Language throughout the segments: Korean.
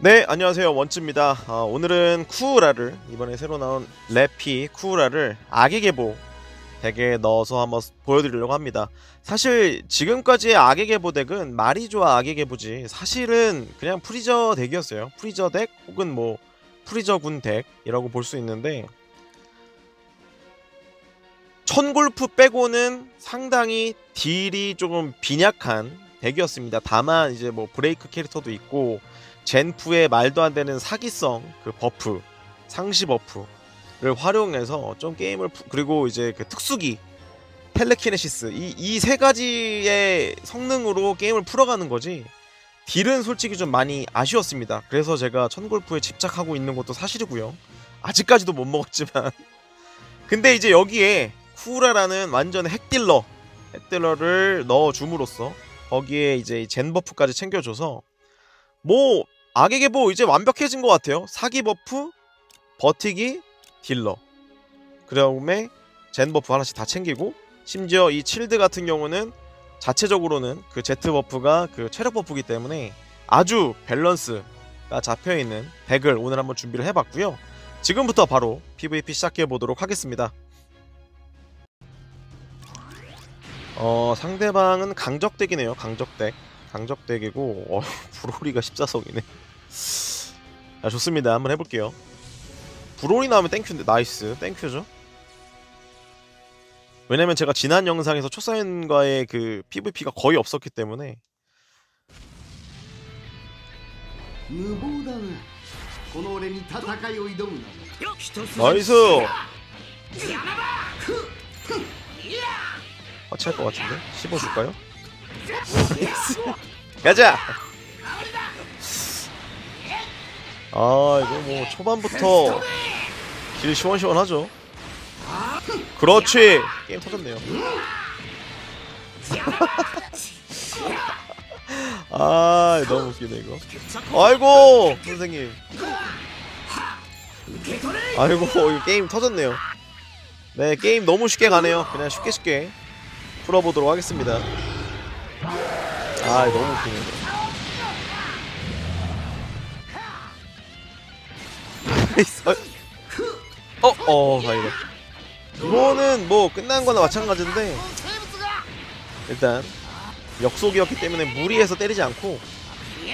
네, 안녕하세요. 원츠입니다. 아, 오늘은 쿠우라를 이번에 새로 나온 래피 쿠우라를 악의 계보 덱에 넣어서 한번 보여드리려고 합니다. 사실 지금까지의 악의 계보 덱은 말이 좋아 악의 계보지 사실은 그냥 프리저 덱이었어요. 프리저 덱 혹은 뭐 프리저 군 덱이라고 볼 수 있는데 천골프 빼고는 상당히 딜이 조금 빈약한 덱이었습니다. 다만 이제 뭐 브레이크 캐릭터도 있고 젠프의 말도 안 되는 사기성 그 버프 상시 버프를 활용해서 좀 게임을 푸- 그리고 이제 그 특수기 텔레키네시스 이 이 세 가지의 성능으로 게임을 풀어가는 거지 딜은 솔직히 좀 많이 아쉬웠습니다. 그래서 제가 천골프에 집착하고 있는 것도 사실이고요. 아직까지도 못 먹었지만 근데 이제 여기에 쿠라라는 완전 핵딜러 핵딜러를 넣어줌으로써 거기에 이제 이젠 버프까지 챙겨줘서 뭐 악의 계보 이제 완벽해진 것 같아요. 사기 버프, 버티기, 딜러. 그 다음에 젠 버프 하나씩 다 챙기고 심지어 이 칠드 같은 경우는 자체적으로는 그 제트 버프가 그 체력 버프기 때문에 아주 밸런스가 잡혀 있는 덱을 오늘 한번 준비를 해봤고요. 지금부터 바로 PVP 시작해 보도록 하겠습니다. 어 상대방은 강적덱이네요. 강적덱. 강적덱이고 어, 브로리가 14석이네. 아 좋습니다. 한번 해볼게요. 브로리 나오면 땡큐인데 나이스 땡큐죠. 왜냐면 제가 지난 영상에서 초사연과의 그 PVP가 거의 없었기 때문에 無謀だなこの俺に戦いを挑むなナイス화치할 것 같은데 씹어줄까요? 가자. 아 이거 뭐 초반부터 길 시원시원하죠. 그렇지 게임 터졌네요. 아 너무 웃기네 이거. 아이고 선생님. 아이고 이거 게임 터졌네요. 네 게임 너무 쉽게 가네요. 그냥 쉽게 쉽게 풀어보도록 하겠습니다. 아 너무 웃기네. 어어, 어, 어 바이러. 이거는 뭐 끝난 거나 마찬가지인데 일단 역속이었기 때문에 무리해서 때리지 않고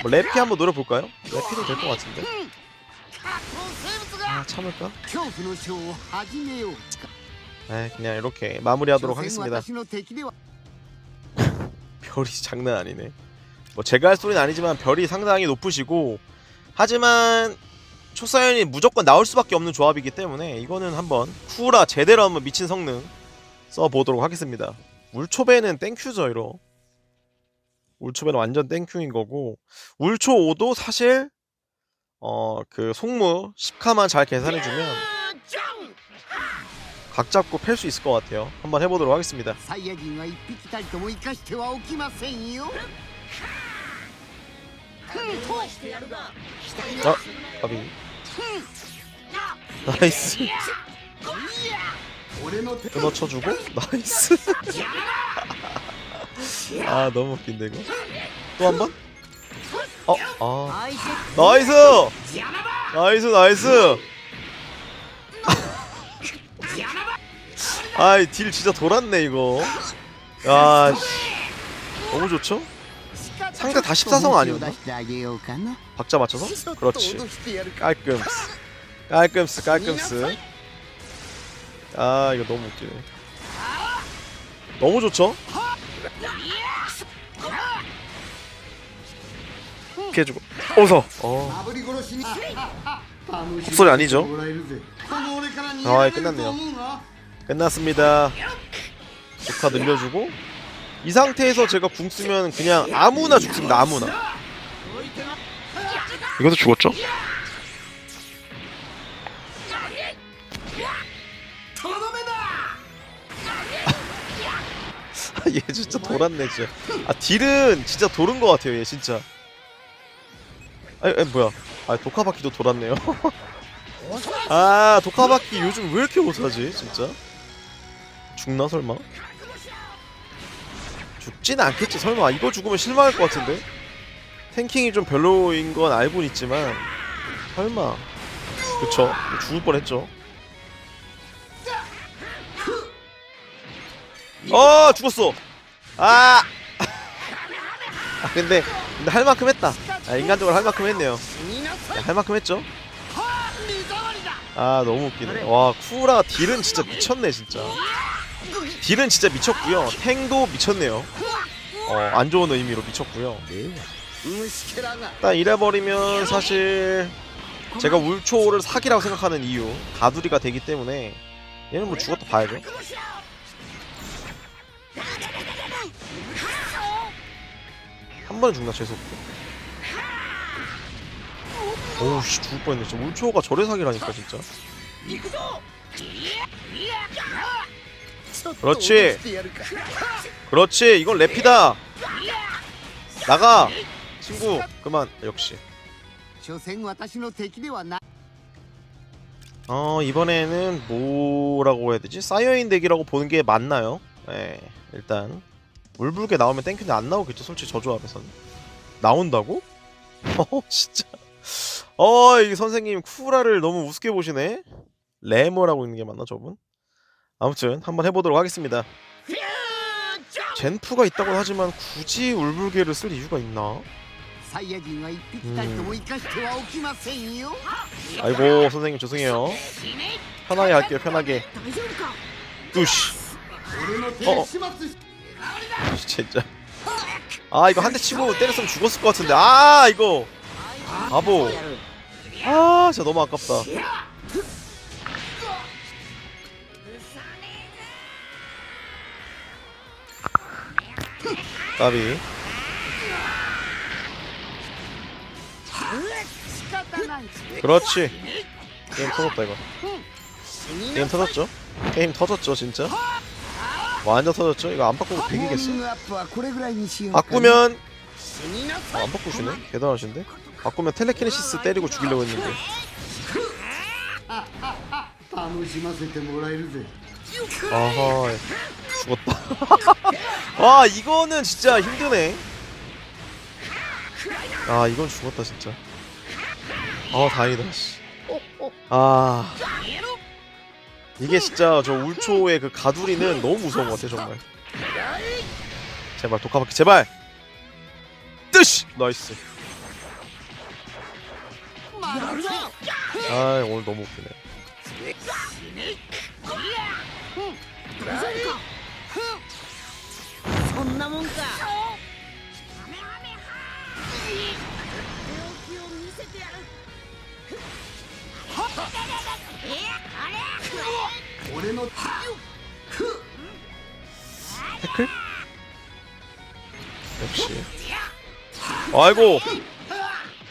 뭐 랩피 한번 노려볼까요? 랩피도 될 것 같은데 아 참을까? 에 그냥 이렇게 마무리하도록 하겠습니다 별이 장난 아니네 뭐 제가 할 소리는 아니지만 별이 상당히 높으시고 하지만 초사연이 무조건 나올 수밖에 없는 조합이기 때문에 이거는 한번 쿠라 제대로 한번 미친 성능 써보도록 하겠습니다. 울초배는 땡큐죠 이로. 울초배는 완전 땡큐인 거고 울초오도 사실 어 그 속무 10카만 잘 계산해주면 각 잡고 팰 수 있을 것 같아요. 한번 해보도록 하겠습니다. 아, 가비. 나이스 끊어쳐주고 나이스 아 너무 웃긴데 이거 또 한 번? 어? 아 나이스! 나이스 나이스! 아이 딜 진짜 돌았네 이거 아씨 너무 좋죠? 상대 다 14성 아니었나? 박자 맞춰서? 그렇지. 깔끔스. 깔끔스 깔끔스. 아 이거 너무 웃기네. 너무 좋죠? 이렇게 해주고. 어서. 어. 헛소리 아니죠? 아, 아 끝났네요. 끝났습니다. 조카 늘려주고. 이 상태에서 제가 궁 쓰면 그냥 아무나 죽습니다. 아무나. 이것도 죽었죠? 아, 얘 진짜 돌았네 진짜. 아 딜은 진짜 도른 것 같아요 얘 진짜. 아, 아 뭐야? 아 독화바퀴도 돌았네요. 아 독화바퀴 요즘 왜 이렇게 못하지 진짜? 죽나 설마? 죽진 않겠지. 설마 이거 죽으면 실망할 것 같은데? 탱킹이 좀 별로인 건 알고는 있지만 설마. 그쵸. 죽을 뻔했죠. 어 죽었어. 아, 아 근데 근데 할 만큼 했다. 아, 인간적으로 할 만큼 했네요. 야, 할 만큼 했죠? 아 너무 웃기네. 와 쿠라 딜은 진짜 미쳤네 진짜 딜은 진짜 미쳤고요. 탱도 미쳤네요. 어, 안 좋은 의미로 미쳤고요. 네. 일단 잃어버리면 사실 제가 울초를 사기라고 생각하는 이유 다두리가 되기 때문에 얘는 뭐 죽었다 봐야죠. 한 번에 죽나 재수없고 오우씨 죽을 뻔했네 진짜 울초가 저래 사기라니까 진짜 그렇지. 그렇지. 이건 랩이다. 나가. 친구 그만. 역시. 어 이번에는 뭐라고 해야 되지? 사이어인 덱이라고 보는 게 맞나요? 네 일단. 울불게 나오면 땡큐는 안 나오겠죠? 솔직히 저 조합에서는 나온다고? 어 진짜. 어이 선생님 쿠라를 너무 우습게 보시네. 레모라고 있는 게 맞나 저분? 아무튼 한번 해보도록 하겠습니다. 젠프가 있다고 하지만 굳이 울불개를 쓸 이유가 있나? 음. 아이고 선생님 죄송해요. 편하게 할게요 편하게. 뚜시. 어. 어. 진짜. 아 이거 한 대 치고 때렸으면 죽었을 것 같은데. 아 이거. 바보. 아 진짜 너무 아깝다. 까비 그렇지 게임 터졌다 이거 게임 터졌죠? 게임 터졌죠 진짜? 완전 터졌죠? 이거 안 바꾸고 100이겠어? 바꾸면 어, 안 바꾸시네? 대단하신데? 바꾸면 텔레키네시스 때리고 죽이려고 했는데 아하 예. 예. 죽었다 와 이거는 진짜 힘드네. 아 이건 죽었다 진짜. 아 다행이다 씨. 아. 이게 진짜 저 울초의 그 가두리는 너무 무서운 것 같아 정말. 제발 독가바퀴 제발! 뜨시 나이스. 아 오늘 너무 웃기네. そんなもんか病気を見せてやる俺の 태클? 역시 아이고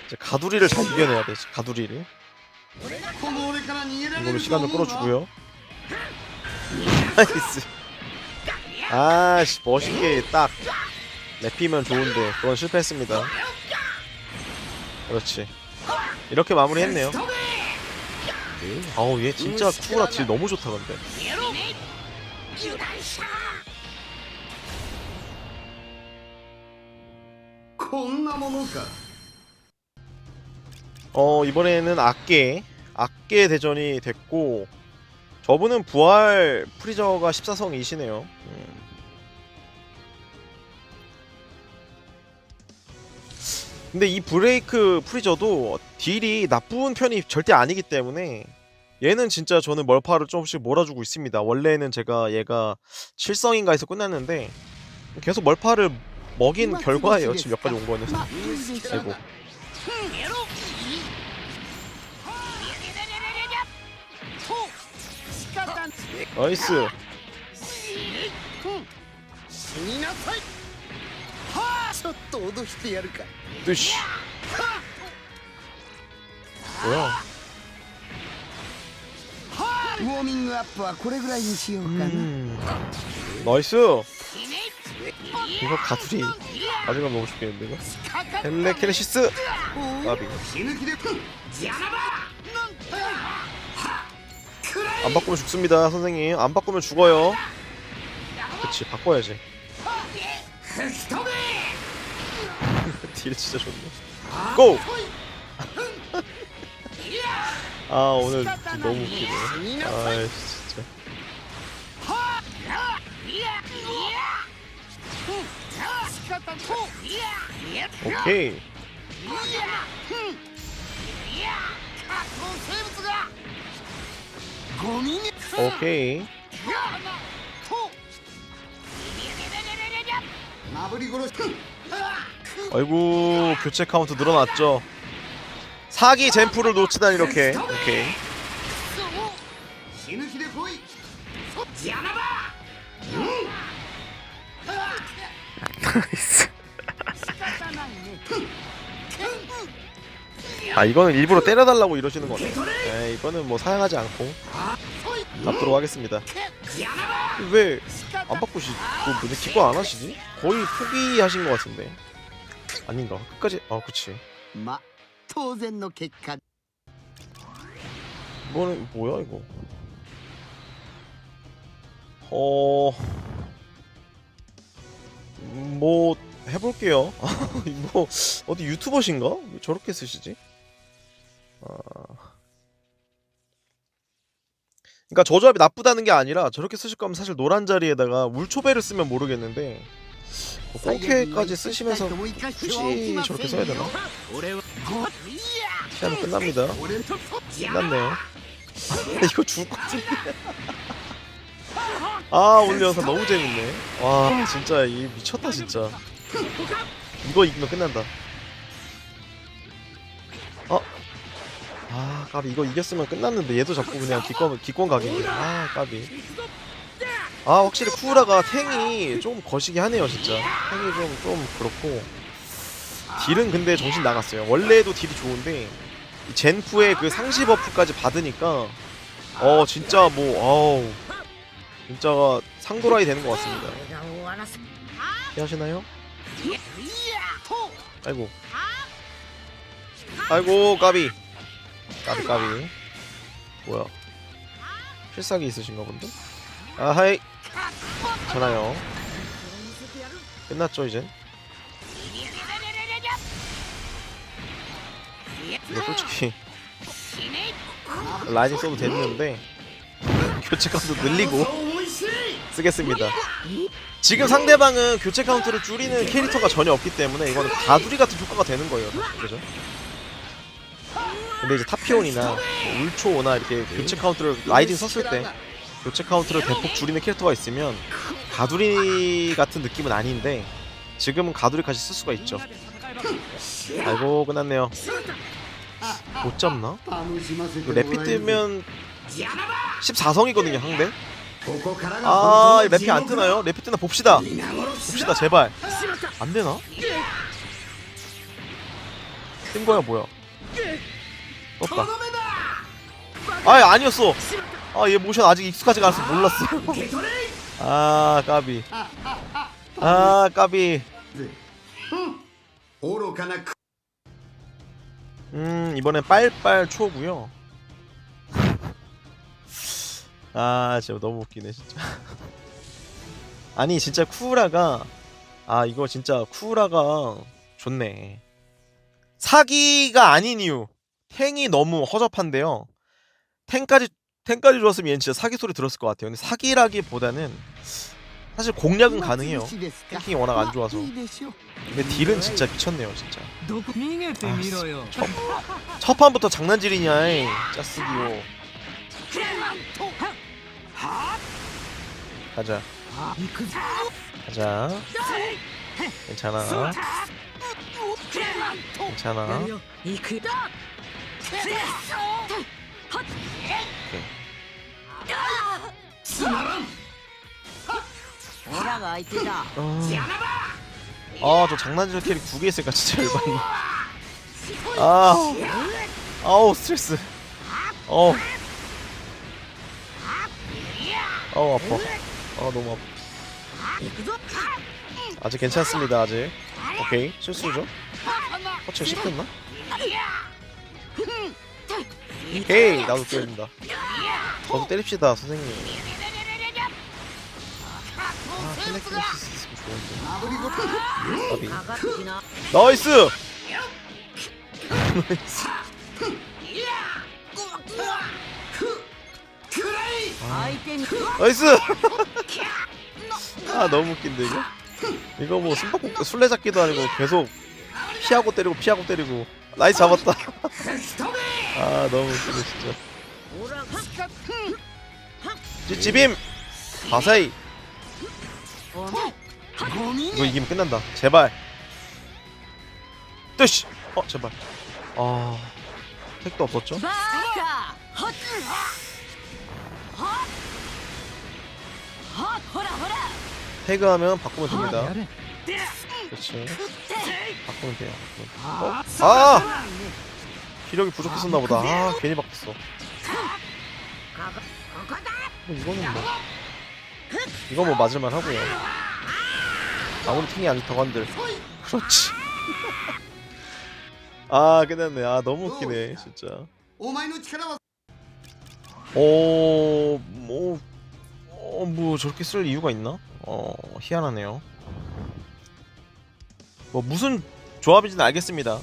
이제 가두리를 잘 이겨내야 돼 가두리를 この俺から逃げられ 이걸로 る 시간을 と思うか 끌어주고요 나이스 아씨 멋있게 딱 랩히면 좋은데 그건 실패했습니다. 그렇지. 이렇게 마무리했네요. 아우 얘 진짜 쿠라 딜 너무 좋다 근데. 어 이번에는 악계. 악계 대전이 됐고 저분은 부활 프리저가 14성이시네요. 음. 근데 이 브레이크 프리저도 딜이 나쁜 편이 절대 아니기 때문에 얘는 진짜 저는 멀파를 조금씩 몰아주고 있습니다. 원래는 제가 얘가 7성인가 해서 끝났는데 계속 멀파를 먹인 결과예요. 지금 여기까지 온 거는. 아이고. 나이스. ちょっと脅してやるか 뜨시 뭐야 ウォーミングアップはこれぐらいにしようかな、 음. 나이스 이거 가두리 가져가 너무 좋겠는데 이거 헬레키네시스 나비 死ぬ気で안 바꾸면 죽습니다 선생님 안 바꾸면 죽어요 그치 바꿔야지 딜 진짜 좋네. 고! 아 오늘 너무 웃기네. 아 진짜. 오케이. 오케이. 마블이 걸어. 아이고 교체 카운트 늘어났죠. 사기 젠프를 놓치다니 이렇게. 오케이. 나이스 아 이거는 일부러 때려달라고 이러시는 거네. 에 이거는 뭐 사양하지 않고 아, 잡도록 하겠습니다. 아, 왜안 바꾸시고 뭐지 기고 안 하시지? 거의 포기하신 것 같은데. 아닌가? 끝까지. 아 그치. ま当然の結果 이거는 뭐야 이거? 어. 음, 뭐 해볼게요. 뭐 어디 유튜버신가? 왜 저렇게 쓰시지? 아. 그러니까 저 조합이 나쁘다는 게 아니라 저렇게 쓰실 거면 사실 노란 자리에다가 울초배를 쓰면 모르겠는데 뭐 4K까지 쓰시면서 굳이 저렇게 써야 되나? 시합은 끝납니다. 끝났네요. 이거 죽을 것 같은데. 아 오늘 영상 너무 재밌네. 와 진짜 이 미쳤다 진짜. 이거 이기면 끝난다. 어? 아 까비 이거 이겼으면 끝났는데 얘도 자꾸 그냥 기권 기권 각이. 아 까비. 아 확실히 쿠우라가 탱이 좀 거시기 하네요 진짜. 탱이 좀 좀 그렇고. 딜은 근데 정신 나갔어요. 원래도 딜이 좋은데 젠쿠의 그 상시 버프까지 받으니까 어 진짜 뭐 아우. 진짜 상도라이 되는 것 같습니다. 피하시나요? 아이고. 아이고 까비. 까비 까비. 뭐야? 필살기 있으신가 본데? 아하이. 괜찮아요 끝났죠 이제 근데 솔직히 라이징 써도 됐는데 교체 카운트 늘리고 쓰겠습니다. 지금 상대방은 교체 카운트를 줄이는 캐릭터가 전혀 없기 때문에 이거는 다두리 같은 효과가 되는 거예요. 그죠? 근데 이제 타피온이나 울초오나 이렇게 교체 카운트를 라이징 썼을 때 교체 카운트를 대폭 줄이는 캐릭터가 있으면 가두리 같은 느낌은 아닌데 지금은 가두리까지 쓸 수가 있죠. 아이고 끝났네요. 못 잡나? 랩피 뜨면 14성이거든요 항대. 아 랩이 안 뜨나요? 래피트나 봅시다. 봅시다 제발. 안 되나? 뜬 거야 뭐야? 떴다. 아 아니었어. 아 얘 모션 아직 익숙하지가 않아서 몰랐어요 아 까비. 아 까비. 음 이번엔 빨빨 초고요. 아 진짜 너무 웃기네 진짜. 아니 진짜 쿠우라가 아 이거 진짜 쿠우라가 좋네. 사기가 아닌 이유. 탱이 너무 허접한데요. 탱까지 텐까지 좋았으면 진짜 사기 소리 들었을 것 같아요. 근데 사기라기보다는 사실 공략은 가능해요. 탱킹이 워낙 안 좋아서. 근데 딜은 진짜 미쳤네요, 진짜. 아, 첫, 첫 판부터 장난질이냐, 이 짜쓰기요. 가자. 가자. 괜찮아. 괜찮아. よ行くよ 오라が相手だ 아, 저 장난질 캐릭 두 개 있으니까 진짜 열받네. 아, 아우 스트레스. 어, 아우 아파. 아 너무 아파. 아직 괜찮습니다 아직. 오케이 실수죠? 터치가 씹혔나? 오케이 나도 때립니다. 저도 때립시다 선생님. 아 텔레 킬수 있으면 좋은데. 나이스 나이스! 나이스! 아 너무 웃긴데 이거? 이거 뭐 숨바꼭질 술래잡기도 아니고 계속 피하고 때리고 피하고 때리고. 나이스 잡았다. 아 너무 웃기네 진짜. 찌찌빔. 바세이. 이거 이기면 끝난다. 제발. 뜨시 어 제발. 아 택도 없었죠? 태그하면 바꾸면 됩니다. 그렇지. 바꾸면 돼요. 어? 아! 기력이 부족했었나 보다. 아 괜히 바꿨어. 뭐 이거는 뭐 이거 뭐 맞을만 하고요 아무리 핑이 안 좋다고 한들 그렇지 아 끝났네 아 너무 웃기네 진짜 오, 뭐, 어, 뭐 저렇게 쓸 이유가 있나? 어, 희한하네요. 뭐 무슨 조합인지는 알겠습니다.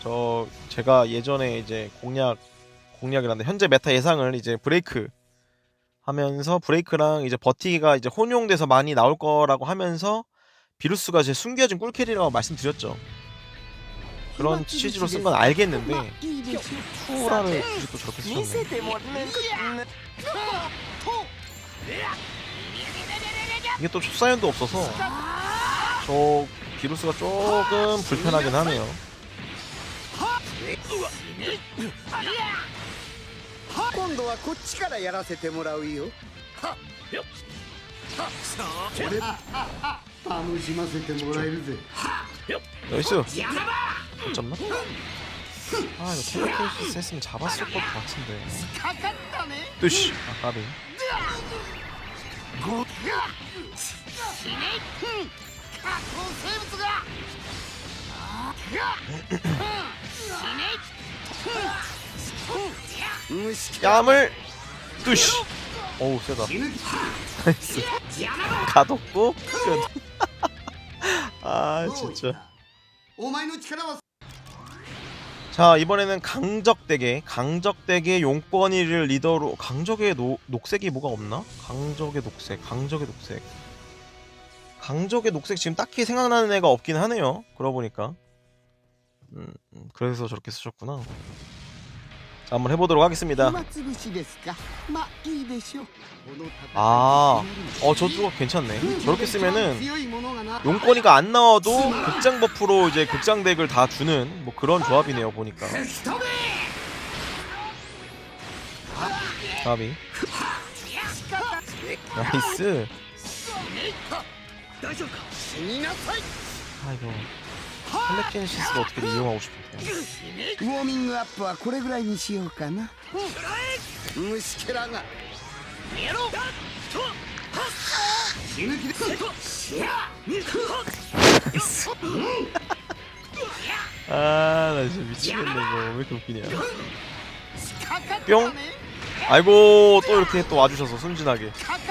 저 제가 예전에 이제 공략 공략이란데 현재 메타 예상을 이제 브레이크 하면서 브레이크랑 이제 버티기가 이제 혼용돼서 많이 나올 거라고 하면서 비루스가 제 숨겨진 꿀캐리라고 말씀드렸죠. 그런 취지로 쓴 건 알겠는데 투라를 굳이 또 저렇게 쓰셨네. 이게 또 초사연도 없어서 저 비루스가 조금 불편하긴 하네요. 今度はこっちからやらせてもらうよ俺楽しませてもらえるぜ 나이스. 못 잡나? 아 이거 텔레포스 했으면 잡았을 것 같은데. かかったね 뜨시. 아 까비. 加工生物が 뺨을 뚜시. 어우 세다. 나이스. 가뒀고 아 진짜. 자 이번에는 강적대게 강적대게 용건이를 리더로 강적의 노, 녹색이 뭐가 없나? 강적의 녹색 강적의 녹색. 강적의 녹색 지금 딱히 생각나는 애가 없긴 하네요. 그러고 보니까. 음, 음 그래서 저렇게 쓰셨구나. 한번 해보도록 하겠습니다. 아, 어 저쪽 괜찮네. 저렇게 쓰면은 용건이가 안 나와도 극장 버프로 이제 극장 덱을 다 주는 뭐 그런 조합이네요 보니까. 가비. 나이스. 아이고. 텔레킨시스를 어떻게든 이용하고 싶은데 ウォーミングアップはこれぐらいにしようかな虫けらが死ぬ気で 아나 진짜 미치겠네 이거 왜 이렇게 웃기냐 かかった 뿅 ね 아이고 또 이렇게 또 와주셔서 순진하게 かかっ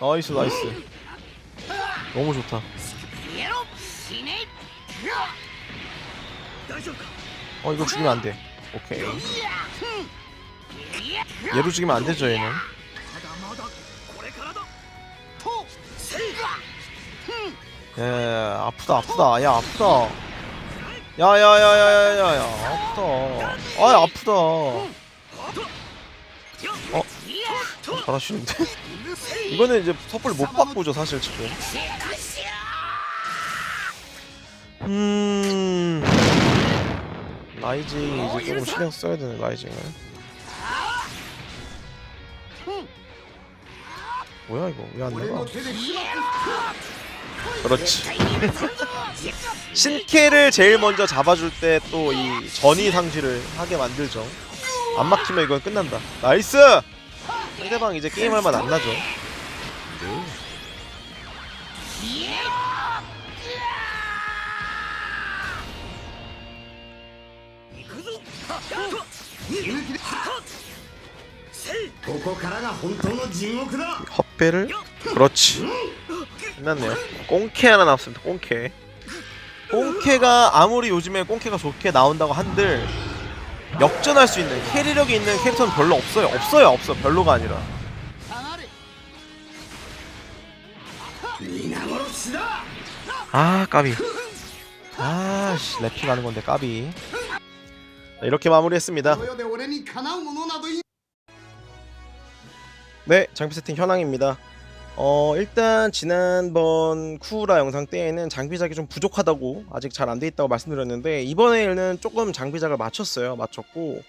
나이스 나이스. 너무 좋다. 어 이거 죽이면 안돼. 오케이. 얘로 죽이면 안 되죠 얘는. 예 아프다 아프다. 야 아프다. 야야야야야야 아프다. 아 아프다. 잘하시는데? 이거는 이제 섣불리 못 바꾸죠 사실 지금. 음... 라이징 이제 어, 조금 신경 써야 되는 라이징을. 뭐야 이거? 왜 안 나가? 그렇지. 신캐를 제일 먼저 잡아줄 때 또 이 전이 상실을 하게 만들죠. 안 막히면 이건 끝난다. 나이스! 상대방 이제 게임할 맛 안 나죠. 헛배를 그렇지. 끝났네요. 꽁캐 하나 나왔습니다. 꽁캐. 꽁캐가 아무리 요즘에 꽁캐가 좋게 나온다고 한들 역전할 수 있는 캐리력이 있는 캐릭터는 별로 없어요. 없어요, 없어. 별로가 아니라. 아, 까비. 아, 씨, 랩핑 하는 건데 까비. 네, 이렇게 마무리했습니다. 네, 장비 세팅 현황입니다. 어, 일단 지난번 쿠우라 영상 때에는 장비작이 좀 부족하다고 아직 잘 안 돼 있다고 말씀드렸는데 이번에는 조금 장비작을 맞췄어요. 맞췄고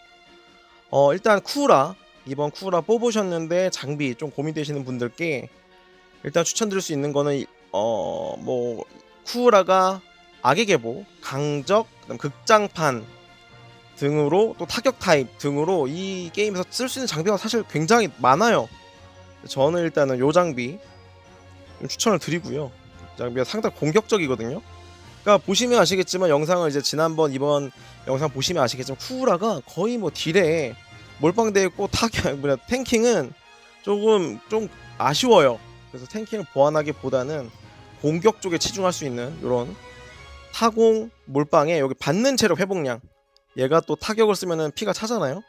어, 일단 쿠우라 이번 쿠우라 뽑으셨는데 장비 좀 고민되시는 분들께 일단 추천드릴 수 있는 거는 어, 뭐 쿠우라가 악의 계보, 강적, 그다음 극장판 등으로 또 타격 타입 등으로 이 게임에서 쓸 수 있는 장비가 사실 굉장히 많아요. 저는 일단은 요 장비 좀 추천을 드리고요. 이 장비가 상당히 공격적이거든요. 그러니까 보시면 아시겠지만 영상을 이제 지난번 이번 영상 보시면 아시겠지만 쿠우라가 거의 뭐 딜에 몰빵돼 있고 타격 뭐냐 탱킹은 조금 좀 아쉬워요. 그래서 탱킹을 보완하기보다는 공격 쪽에 치중할 수 있는 이런 타공 몰빵에 여기 받는 체력 회복량 얘가 또 타격을 쓰면은 피가 차잖아요.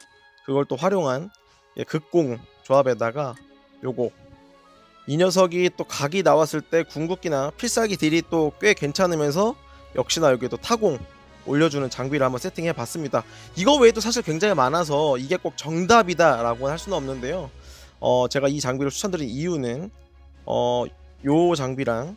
그걸 또 활용한 예, 극공 조합에다가 요거 이 녀석이 또 각이 나왔을 때 궁극기나 필살기 딜이 또 꽤 괜찮으면서 역시나 여기 또 타공 올려주는 장비를 한번 세팅해 봤습니다. 이거 외에도 사실 굉장히 많아서 이게 꼭 정답이다라고 할 수는 없는데요. 어 제가 이 장비를 추천드린 이유는 어 요 장비랑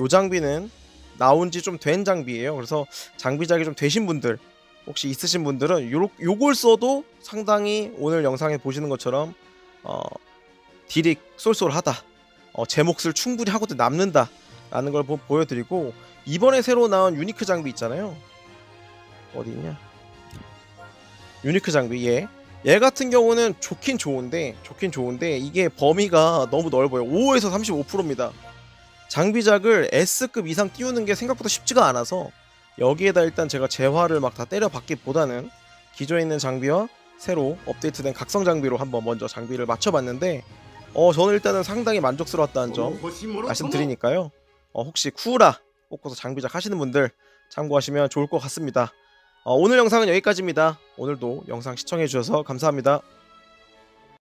요 장비는 나온 지 좀 된 장비예요. 그래서 장비작이 좀 되신 분들 혹시 있으신 분들은 요 요걸 써도 상당히 오늘 영상에 보시는 것처럼 어 딜이 쏠쏠하다. 어, 제 몫을 충분히 하고도 남는다. 라는 걸 보, 보여드리고 이번에 새로 나온 유니크 장비 있잖아요. 어디 있냐? 유니크 장비 얘. 얘 같은 경우는 좋긴 좋은데 좋긴 좋은데 이게 범위가 너무 넓어요. 5에서 35%입니다. 장비작을 S급 이상 띄우는 게 생각보다 쉽지가 않아서 여기에다 일단 제가 재화를 막 다 때려 박기보다는 기존에 있는 장비와 새로 업데이트된 각성 장비로 한번 먼저 장비를 맞춰봤는데 어 저는 일단은 상당히 만족스러웠다는 점 말씀드리니까요. 어, 혹시 쿠라 뽑고서 장비작 하시는 분들 참고하시면 좋을 것 같습니다. 어, 오늘 영상은 여기까지입니다. 오늘도 영상 시청해주셔서 감사합니다.